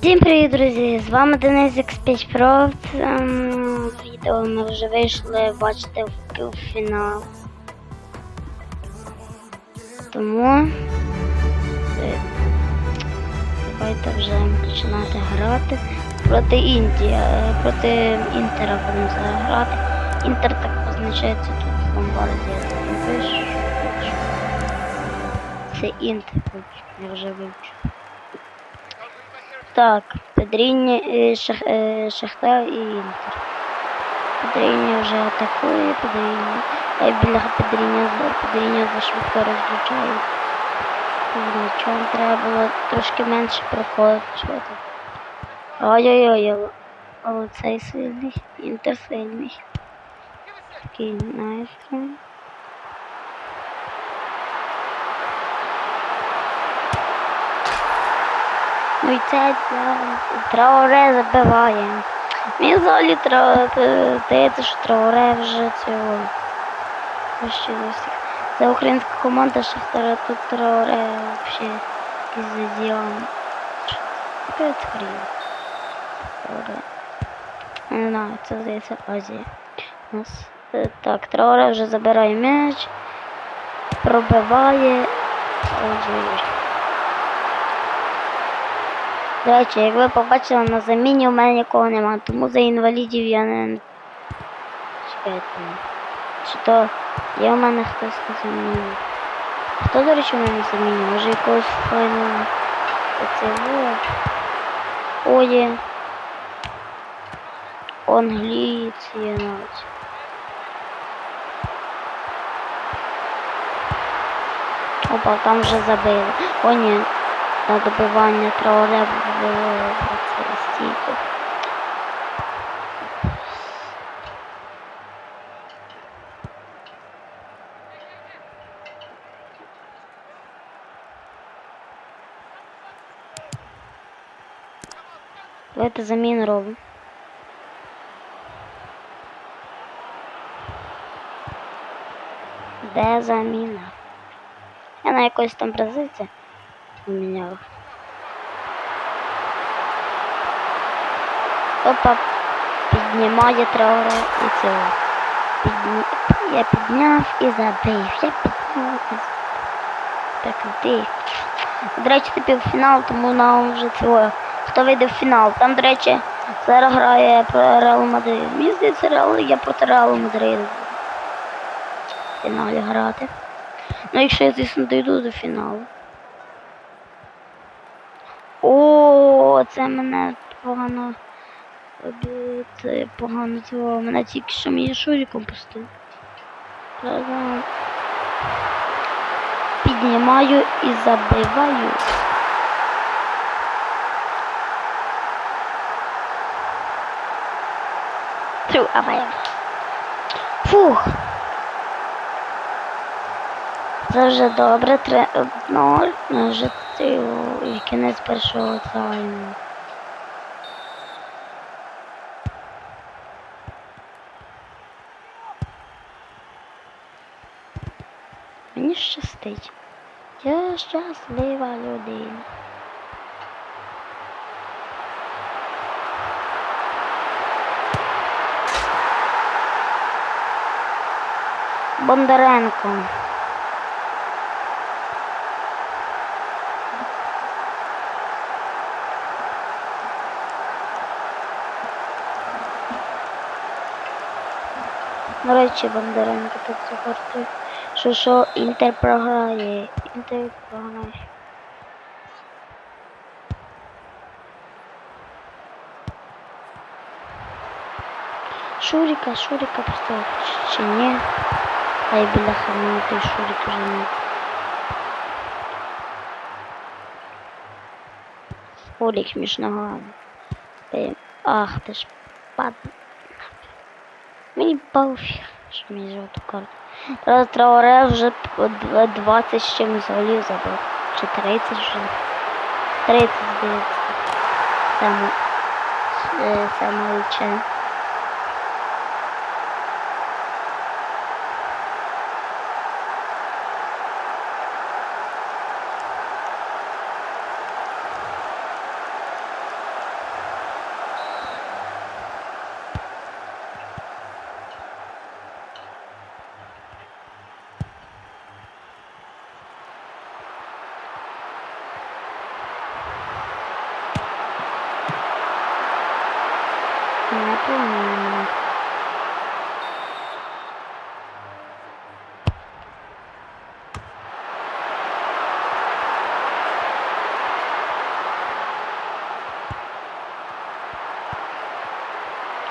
Всім привіт, друзі! З вами Денис X5 Pro. Ем, Відео ми вже вийшли, бачите, в, в фінал. Тому е, давайте вже починати грати проти Індії. е, Проти Інтера будемо зараз грати. Інтер так позначається тут в ломбарді. Це Інтер, я вже вивчу. Так, Педріні, е, Шах, е, Шахтар і Інтер. Педріні вже атакує, Педріні. Е, біля Педріні, Педріні зашвидко розлучає. Нічого треба було трошки менше проходити. Ой-ой-ой, але- цей сильний, Інтер сильний. Такий майстер. Ну і це Трауре забиває. Мені взагалі е, здається, що Трауре вже цього. За всіх. Це українська команда Шахтара, тут Трауре взагалі якийсь задіян. Це хрінь? Не знаю, це здається Азія. У нас е, так, Трауре вже забирає м'яч, пробиває. Ой-ой-ой. До речі, як ви побачили, на заміні у мене нікого нема, тому за інвалідів я не. Чекайте. Чи то є у мене хтось на заміні? Хто, до речі, у мене на заміні? Може якогось файного поцілує? О, є. Англієць є навіть. Опа, там вже забили. О, ні. На добивання це стійко. Давайте заміну робимо. Де заміна? Я на якось там бразильця поміняв. Опа, піднімає трауре і цього. Підні... Я підняв і забив. Я підняв і забив. Так. До речі, це півфінал, тому нам вже цього. Хто вийде в фінал? Там, до речі, зараз грає про Реал Мадрид. Мені здається, Реал, я проти Реалу Мадрид. В фіналі грати. Ну, якщо я, звісно, дійду до фіналу. О, це мене погано. Це погано цього. Мене тільки що мені шуріком пустив. Піднімаю і забиваю. Тру, авай. Фух. Це вже добре, 3-0. Вже і кінець першого тайму. Мені щастить. Я щаслива людина. Бондаренко. До речі, Бондаренко тут захортує. Що що Інтер програє. Інтер програє. Шурика, Шурика поставив. Чи- Чи ні? Ай, бляха, ну той Шурик вже не. Шурик між ногами. Е, Ах, ти ж падла. Пофіг, що мені жовту карту. Зараз Трауре вже п- 20 з чимось голів забив. Чи 30 вже. 30, здається. Саме, е, саме лучше. поміну.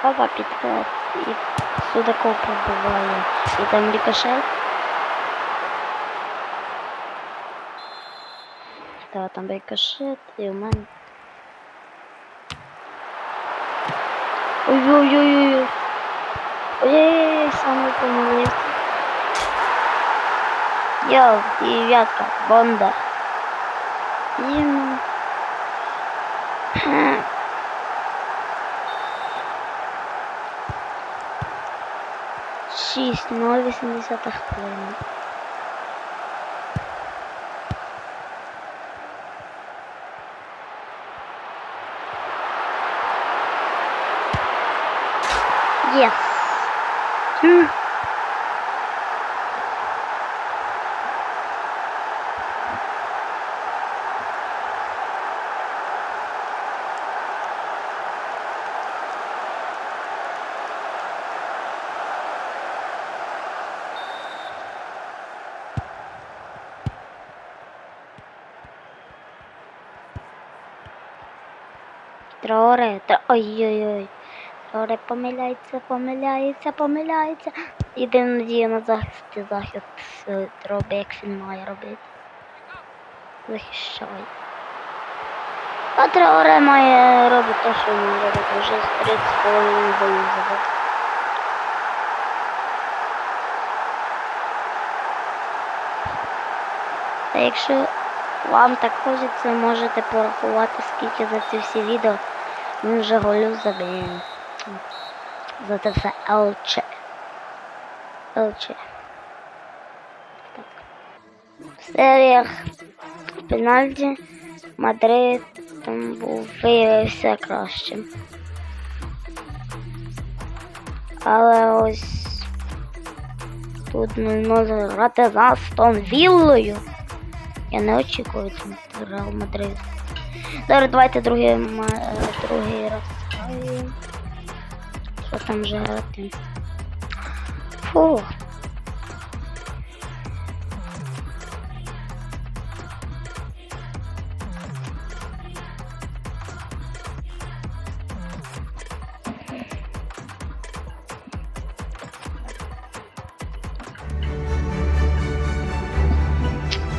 Хава підхват і Судаков пробиває. І там рикошет. Та там рикошет і у мене. Ой-ой-ой-ой. Ой-ой-ой, саме помилився. Йо, дев'ятка, Бондар. Йому. Ха. Шість, ноль вісімдесята хвилина. Троре, тро... ой-ой-ой. Троре помиляється, помиляється, помиляється. Єдина надія на захист і захист робить, як він має робити. Захищай. А Троре має робити те, що він робить. Вже з 30 хвилин бою забив. Та якщо вам так хочеться, можете порахувати, скільки за ці всі відео він вже голю забив. За це все ЛЧ. ЛЧ. Так. Серіях пенальті Мадрид там був виявився кращим. Але ось тут можемо грати з Астон Віллою. Я не очікую там Реал Мадрид. Зараз давайте другий, е, другий раз. Що там вже грати? Фух.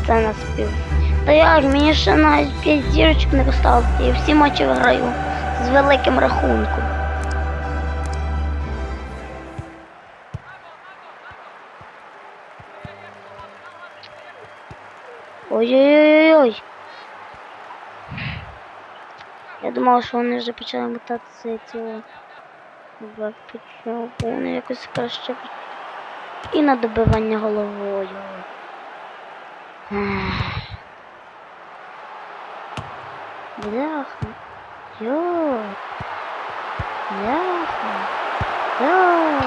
Це на спів. Та як мені ще навіть 5 зірочок не поставити. Я всі матчі виграю з великим рахунком. Ой-ой-ой-ой. Я думала, що вони вже почали мотатися цього. Вони якось краще. І на добивання головою. Бляха. Йо. Бляха. Йо.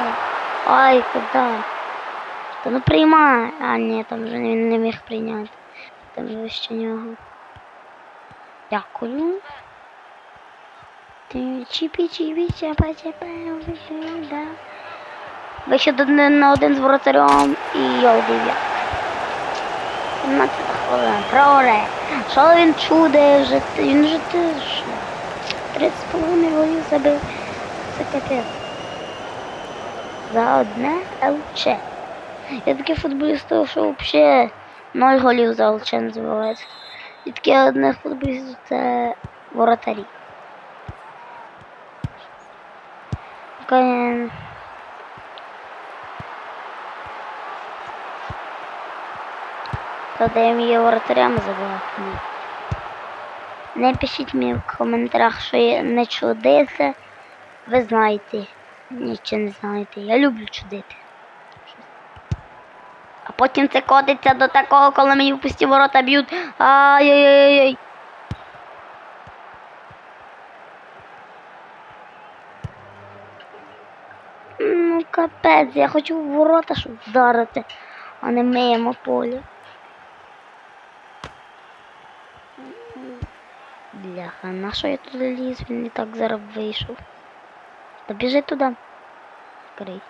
Ай, куда? Та ну приймай. А, ні, там же він не міг прийняти. Там же ще нього. Дякую. Чіпі, чіпі, чапа, чапа, да. Ви ще на один з воротарем і йолдив'я. 15 хвилин. Проре. Що він чудає вже? Він же ти що? Три з половиною голів забив. Це капець. За одне ЛЧ. Я такі футболісти, що взагалі ноль голів за ЛЧ не. І таке одне футболістів це воротарі. Конечно. Де її воротарями забивати. Ні. Не пишіть мені в коментарях, що я не чудиться. Ви знаєте. Нічого не знаєте. Я люблю чудити. А потім це котиться до такого, коли мені в пусті ворота б'ють. Ай-яй-яй-яй. Ну, капець, я хочу в ворота, щоб вдарити, а не мимо поля. Бляха, на що я туди ліз? Він і так зараз вийшов. Та біжи туди. Скорей.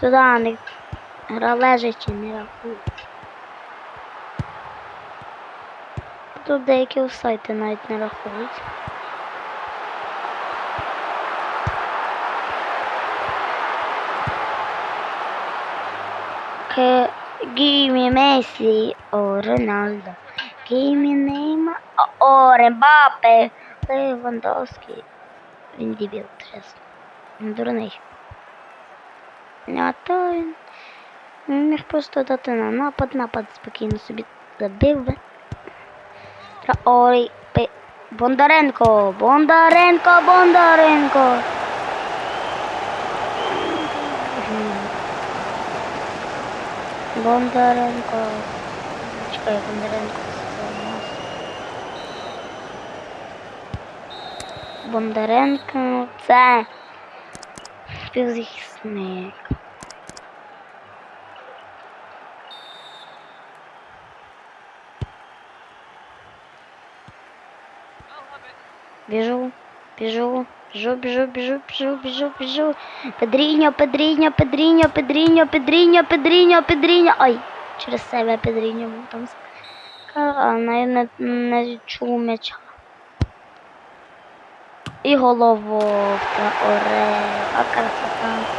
Сюди не гра лежачи, не рахуй. Тут деякі сайти навіть не рахують. К... Give me Messi or Ronaldo. Give Neymar or Mbappe. Левандовський. Він дебіл, чесно. Він дурний. А то він він міг просто дати на напад, напад спокійно собі забив би. Ой. Бондаренко! Бондаренко, Бондаренко! Бондаренко. Чекай, Бондаренко. це у нас. Бондаренко це співзахисник. Біжу, біжу, біжу, біжу, біжу, біжу, біжу, біжу. Педріньо, Педріньо, Педріньо, Педріньо, Педріньо, Педріньо, Педріньо. Ой, через себе Педріньо був там. А, не, не, не чув м'яча. І голову. оре, красота.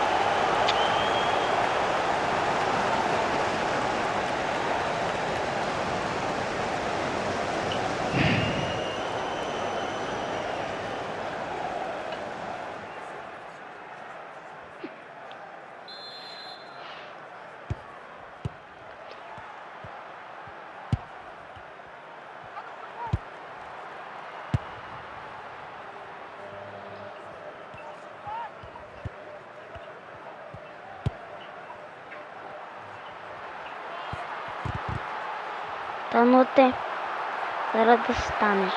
Та ну ти зараз достанеш.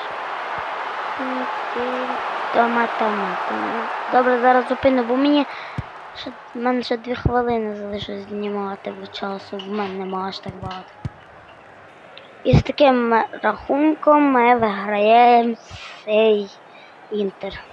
Тома, тома, тома. Добре, зараз зупину, бо мені ще, в мене ще дві хвилини залишилось знімати в часу, в мене нема аж так багато. І з таким рахунком ми виграємо цей інтер.